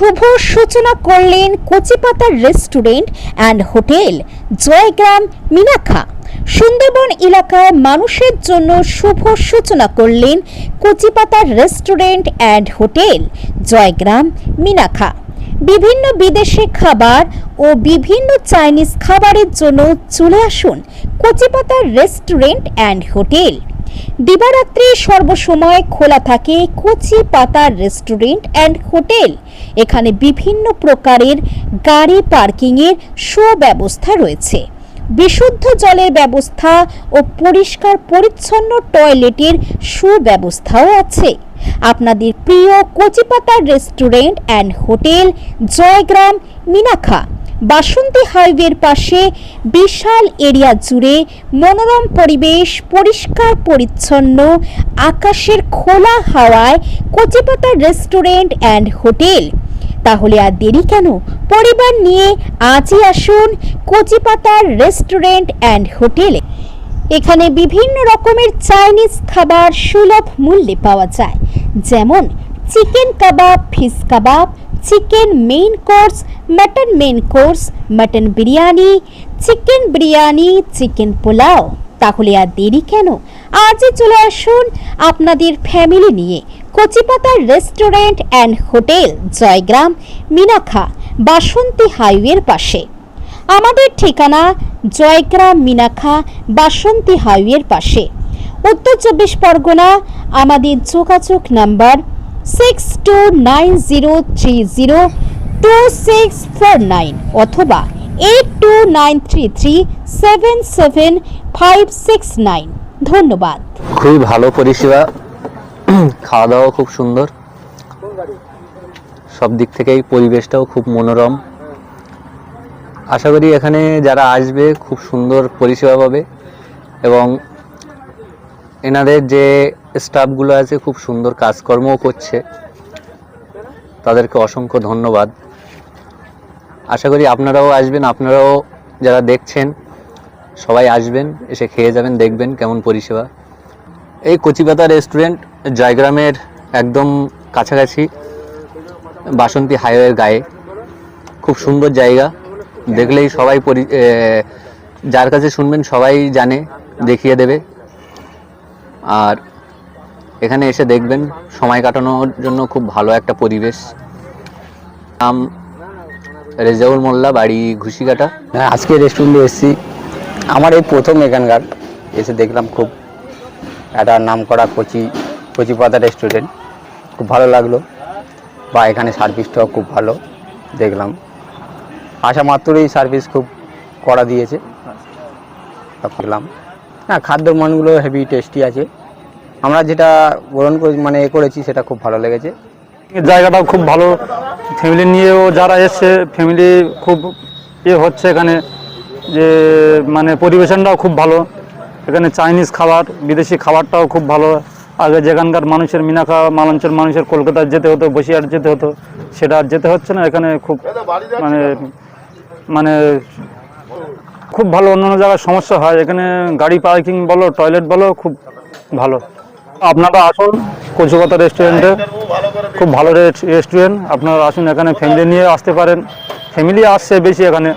শুভ সূচনা করলেন কচিপাতার restaurant and hotel Joygram Minakha Sundarban এলাকায় মানুষের জন্য শুভ সূচনা করলেন কচিপাতার restaurant and hotel Joygram Minakha বিভিন্ন বিদেশি খাবার ও বিভিন্ন চাইনিজ খাবারের জন্য চলে আসুন কচিপাতার রেস্টুরেন্ট অ্যান্ড হোটেল। দিবারাত্রি সর্বসময় খোলা থাকে কচি পাতার রেস্টুরেন্ট অ্যান্ড হোটেল। এখানে বিভিন্ন প্রকারের গাড়ি পার্কিংয়ের সুব্যবস্থা রয়েছে। বিশুদ্ধ জলের ব্যবস্থা ও পরিষ্কার পরিচ্ছন্ন টয়লেটের সুব্যবস্থাও আছে। আপনাদের প্রিয় কচিপাতার restaurant and hotel Joygram Minakha Basanti হাইওয়ের পাশে বিশাল এরিয়া জুড়ে মনোরম পরিবেশ, পরিষ্কার, পরিচ্ছন্ন, আকাশের খোলা হাওয়ায় কচিপাতা রেস্টুরেন্ট অ্যান্ড হোটেল। তাহলে আর দেরি কেন? পরিবার নিয়ে আজই আসুন কচিপাতার রেস্টুরেন্ট অ্যান্ড হোটেলে। এখানে বিভিন্ন রকমের চাইনিজ খাবার সুলভ মূল্যে পাওয়া যায়। যেমন, chicken kebab, fish kebab chicken main course mutton main course mutton biryani chicken biryani chicken pulao তাহলে আর দেরি কেন? আজই চলে আসুন আপনাদের ফ্যামিলি নিয়ে কচিপাতার restaurant and hotel Joygram Minakha Basanti হাইওয়ের পাশে। আমাদের ঠিকানা জয়গ্রাম মিনাখা বাসন্তী হাইওয়ের পাশে। উত্তর চব্বিশ পরগনা, আমাদের যোগাযোগ number six two nine zero three zero two six four nine অথবা eight two nine three three seven seven five six nine ধন্যবাদ। খুবই ভালো পরিষেবা। খাওয়া দাওয়া খুব সুন্দর। সব দিক থেকেই পরিবেশটাও খুব মনোরম। আশা করি এখানে যারা আসবে, খুব সুন্দর পরিষেবা পাবে। এবং এনাদের যে স্টাফগুলো আছে, খুব সুন্দর কাজকর্মও করছে। তাদেরকে অসংখ্য ধন্যবাদ। আশা করি আপনারাও আসবেন, আপনারাও যারা দেখছেন, সবাই আসবেন, এসে খেয়ে যাবেন, দেখবেন কেমন পরিষেবা। এই কচিপাতা রেস্টুরেন্ট জয়গ্রামের একদম কাছাকাছি, বাসন্তী হাইওয়ের গায়ে। খুব সুন্দর জায়গা। দেখলেই সবাই পরি যার কাছে শুনবেন সবাই জানে, দেখিয়ে দেবে। আর এখানে এসে দেখবেন সময় কাটানোর জন্য খুব ভালো একটা পরিবেশ। নাম রেজাউল মোল্লা, বাড়ি ঘুষিকাটা হ্যাঁ আজকে রেস্টুরেন্টে এসেছি। আমার এই প্রথম এখানকার। এসে দেখলাম খুব একটা নাম করা কচি কচি পাতা রেস্টুরেন্ট খুব ভালো লাগল। বা এখানে সার্ভিসটাও খুব ভালো, দেখলাম। আসা মাত্রই সার্ভিস খুব করা দিয়েছে। করলাম হ্যাঁ খাদ্য মানগুলো হেভি টেস্টি আছে। আমরা যেটা গ্রহণ করে মানে এ করেছি, সেটা খুব ভালো লেগেছে। জায়গাটাও খুব ভালো। ফ্যামিলি নিয়েও যারা এসছে ফ্যামিলি খুব ইয়ে হচ্ছে এখানে, যে মানে পরিবেশনটাও খুব ভালো। এখানে চাইনিজ খাবার, বিদেশি খাবারটাও খুব ভালো। আগে যেখানকার মানুষের মিনাখা মালঞ্চের মানুষের কলকাতায় যেতে হতো, বসিরহাট যেতে হতো, সেটা আর যেতে হচ্ছে না। এখানে খুব মানে মানে খুব ভালো অন্য অন্য জায়গায় সমস্যা হয়। এখানে গাড়ি পার্কিং বলো, টয়লেট বলো, খুব ভালো। আপনারা আসুন কচুকতা রেস্টুরেন্টে খুব ভালো রেস্টুরেন্ট আপনারা আসুন এখানে ফ্যামিলি নিয়ে আসতে পারেন। ফ্যামিলি আসছে বেশি এখানে।